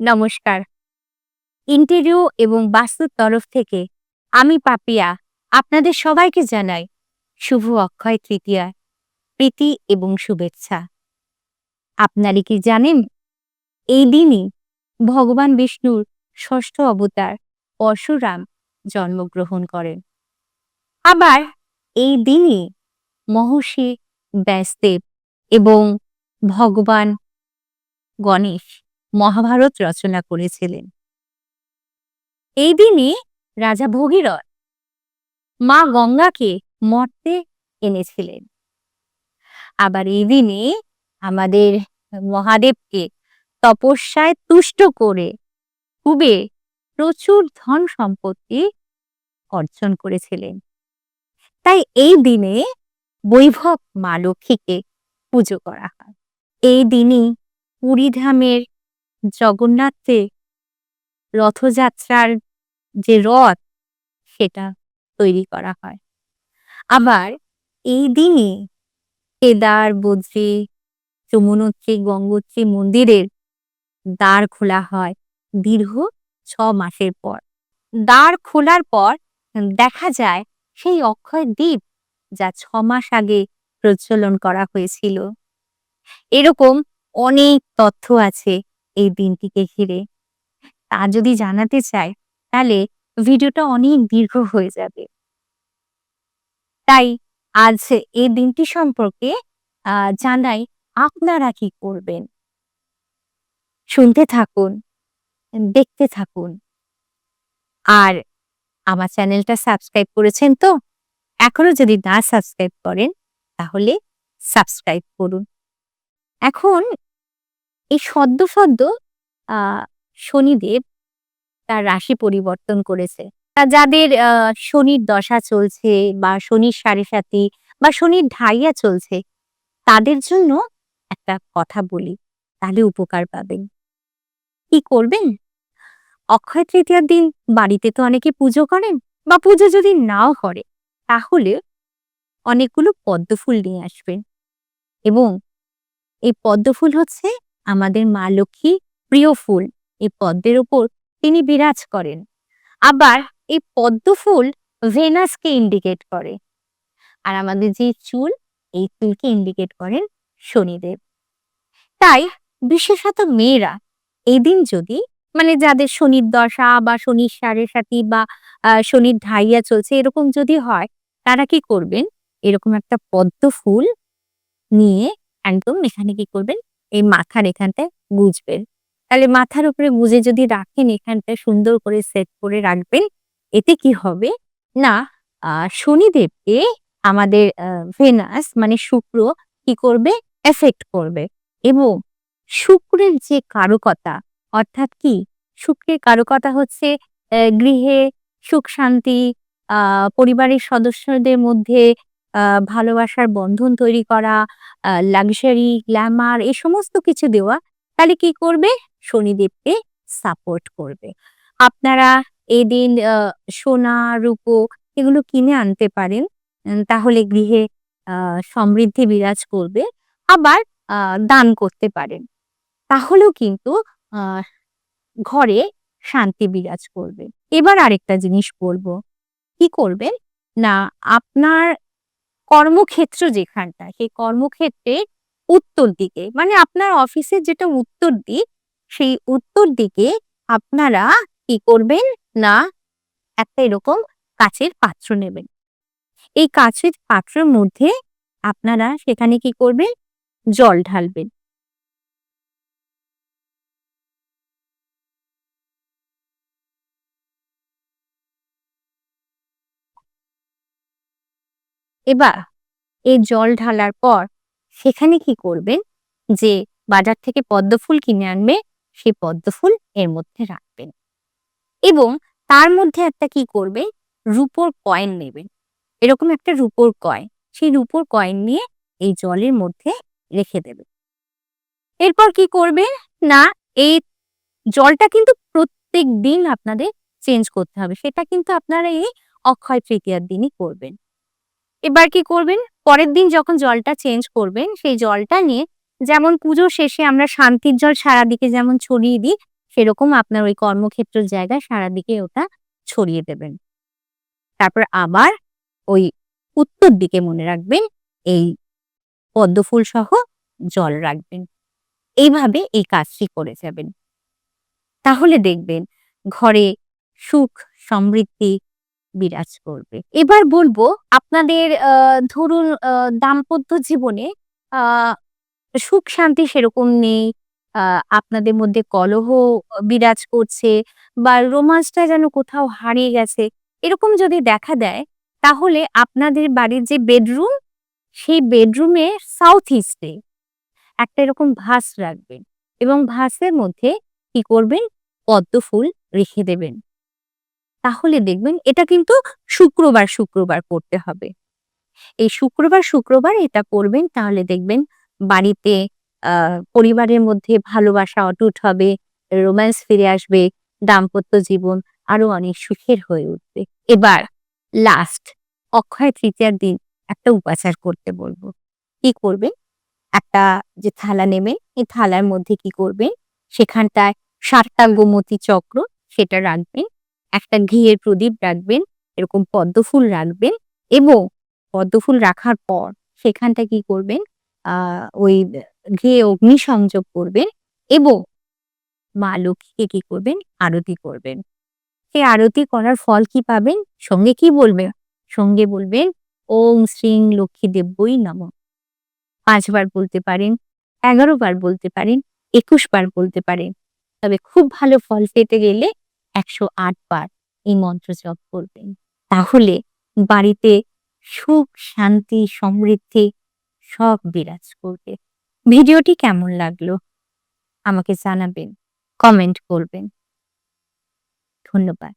নমস্কার। ইন্টেরিও এবং বাস্তুর তরফ থেকে আমি পাপিয়া, আপনাদের সবাইকে জানাই শুভ অক্ষয় তৃতীয়া, প্রীতি এবং শুভেচ্ছা। আপনারা কি জানেন, এই দিনই ভগবান বিষ্ণুর ষষ্ঠ অবতার পরশুরাম জন্মগ্রহণ করেন। আবার এই দিনই মহর্ষি ব্যাসদেব এবং ভগবান গণেশ মহাভারত রচনা করেছিলেন। এই দিনে রাজা ভগীরথ মা গঙ্গাকে মর্তে এনেছিলেন। আবার এই দিনে আমাদের মহাদেবকে তপস্যায় তুষ্ট করে খুবে প্রচুর ধন সম্পত্তি অর্জন করেছিলেন। তাই এই দিনে বৈভব মা লক্ষ্মীকে পুজো করা হয়। এই দিনই পুরীধামের জগন্নাথে রথযাত্রার যে রথ, সেটা তৈরি করা হয়। আবার এই দিনে কেদার, বদ্রী, যমুনোত্রী, গঙ্গোত্রী মন্দিরের দ্বার খোলা হয় দীর্ঘ ছ মাসের পর। দ্বার খোলার পর দেখা যায় সেই অক্ষয় দ্বীপ যা ছ মাস আগে প্রচলন করা হয়েছিল। এরকম অনেক তথ্য আছে এই দিনটিকে ঘিরে। তা যদি জানাতে চাই, তাহলে ভিডিওটা অনেক দীর্ঘ হয়ে যাবে। তাই আজ এই দিনটি সম্পর্কে জানাই আপনারা কি করবেন? শুনতে থাকুন, দেখতে থাকুন। আর আমার চ্যানেলটা সাবস্ক্রাইব করেছেন তো? এখনও যদি না সাবস্ক্রাইব করেন, তাহলে সাবস্ক্রাইব করুন। এখন এই সদ্য সদ্য শনিদেব তার রাশি পরিবর্তন করেছে। তা যাদের শনির দশা চলছে বা শনির সাড়ে সাথী বা শনির ঢাইয়া চলছে, তাদের জন্য একটা কথা বলি, তাহলে উপকার পাবেন। কি করবেন? অক্ষয় তৃতীয়ার দিন বাড়িতে তো অনেকে পুজো করেন বা পুজো যদি নাও করে, তাহলে অনেকগুলো পদ্ম ফুল নিয়ে আসবেন। এবং এই পদ্মফুল হচ্ছে আমাদের মা লক্ষ্মী প্রিয় ফুল। এই পদ্মের ওপর তিনি বিরাজ করেন। আবার এই পদ্ম ফুল ভেনাসকে ইন্ডিকেট করে। আর আমাদের যে চুল, এই চুলকে ইন্ডিকেট করেন শনিদেব। তাই বিশেষত মেয়েরা এই দিন যদি মানে যাদের শনির দশা বা শনির সাড়ে সাথী বা শনির ঢাইয়া চলছে এরকম যদি হয়, তারা কি করবেন? এরকম একটা পদ্ম ফুল নিয়ে একদম এখানে কি করবেন এই মাথার এখানটায় গুজবেন তাহলে মাথার উপরে গুজে যদি রাখেন এখানটায় সুন্দর করে সেট করে রাখবেন, এতে কি হবে? না শনিদেবকে আমাদের ভেনাস মানে শুক্র কি করবে? এফেক্ট করবে। এবং শুক্রের যে কারকতা, অর্থাৎ কি? শুক্রের কারকতা হচ্ছে গৃহে সুখ শান্তি পরিবারের সদস্যদের মধ্যে ভালোবাসার বন্ধন তৈরি করা লাক্সারি গ্ল্যামার এই সমস্ত কিছু দেওয়া, তাহলে কি করবে? শনিদেবকে সাপোর্ট করবে। আপনারা এই দিন সোনা, রূপো এগুলো কিনে আনতে পারেন তাহলে গৃহে সমৃদ্ধি বিরাজ করবে, আবার দান করতে পারেন। তাহলেও কিন্তু ঘরে শান্তি বিরাজ করবে। এবার আরেকটা জিনিস বলব। কি করবেন? না, আপনার কর্মক্ষেত্র যেখানটা, সেই কর্মক্ষেত্রের উত্তর দিকে মানে আপনার অফিসের যেটা উত্তর দিক, সেই উত্তর দিকে আপনারা কি করবেন? না, একটা এরকম কাছের পাত্র নেবেন। এই কাছের পাত্রের মধ্যে আপনারা সেখানে কি করবেন? জল ঢালবেন। এবার এই জল ঢালার পর সেখানে কি করবেন যে বাজার থেকে পদ্ম ফুল কিনে আনবে, সেই পদ্ম ফুল এর মধ্যে রাখবেন এবং তার মধ্যে একটা কি করবে? রুপোর কয়েন নেবেন এরকম একটা রুপোর কয়েন সেই রুপোর কয়েন নিয়ে এই জলের মধ্যে রেখে দেবে। এরপর কি করবে? না, এই জলটা কিন্তু প্রত্যেক দিন আপনাদের চেঞ্জ করতে হবে। সেটা কিন্তু আপনারা এই অক্ষয় তৃতীয়ার দিনই করবেন। এবার কি করবেন পরের দিন যখন জলটা চেঞ্জ করবেন, সেই জলটা নিয়ে যেমন পুজো শেষে আমরা শান্তির জল সারাদিকে যেমন ছড়িয়ে দিই, সেরকম আপনার ওই কর্মক্ষেত্রের জায়গায় সারাদিকে ওটা ছড়িয়ে দেবেন। তারপর আবার ওই উত্তর দিকে মনে রাখবেন, এই পদ্মফুল সহ জল রাখবেন। এইভাবে এই কাজটি করে যাবেন। তাহলে দেখবেন ঘরে সুখ, সমৃদ্ধি বিরাজ করবে। এবার বলব আপনাদের ধরুন দাম্পত্য জীবনে সুখ শান্তি সেরকম নেই। আপনাদের মধ্যে কলহ বিরাজ করছে বা রোমান্সটা যেন কোথাও হারিয়ে গেছে। এরকম যদি দেখা দেয় তাহলে আপনাদের বাড়ির যে বেডরুম, সেই বেডরুমে সাউথ ইস্টে একটা এরকম ভাস রাখবেন এবং ভাসের মধ্যে কি করবেন পদ্মফুল রেখে দেবেন। তাহলে দেখবেন এটা কিন্তু শুক্রবার, শুক্রবার করতে হবে। এই শুক্রবার, শুক্রবার এটা করবেন তাহলে দেখবেন বাড়িতে পরিবারের মধ্যে ভালোবাসা অটুট হবে, রোম্যান্স ফিরে আসবে, দাম্পত্য জীবন আরও অনেক সুখের হয়ে উঠবে। এবার লাস্ট অক্ষয় তৃতীয়ার দিন একটা উপাচার করতে বলব কি করবেন? একটা যে থালা নেবেন, এই থালার মধ্যে কি করবেন? সেখানটায় ৭ টা গোমতী চক্র সেটা রাখবেন। একটা ঘিয়ের প্রদীপ রাখবেন, এরকম পদ্মফুল রাখবেন এবং পদ্মফুল রাখার পর সেখানটায় কি করবেন? আ ওই ঘিয়ে অগ্নিসংযোগ করবেন এবং মা লক্ষ্মীকে কি করবেন? আরতি করবেন। সেই আরতি করার ফল কি পাবেন? সঙ্গে কি বলবেন? সঙ্গে বলবেন ওম শ্রীং লক্ষ্মী দেব্যই নমঃ। ৫ বার বলতে পারেন, ১১ বার বলতে পারেন, ২১ বার বলতে পারেন। তবে খুব ভালো ফল পেতে গেলে ১০৮ বার এই মন্ত্র জপ করবেন। তাহলে বাড়িতে সুখ, শান্তি, সমৃদ্ধি সব বিরাজ করবে। ভিডিওটি কেমন লাগল? আমাকে জানাবেন, কমেন্ট করবেন। ধন্যবাদ।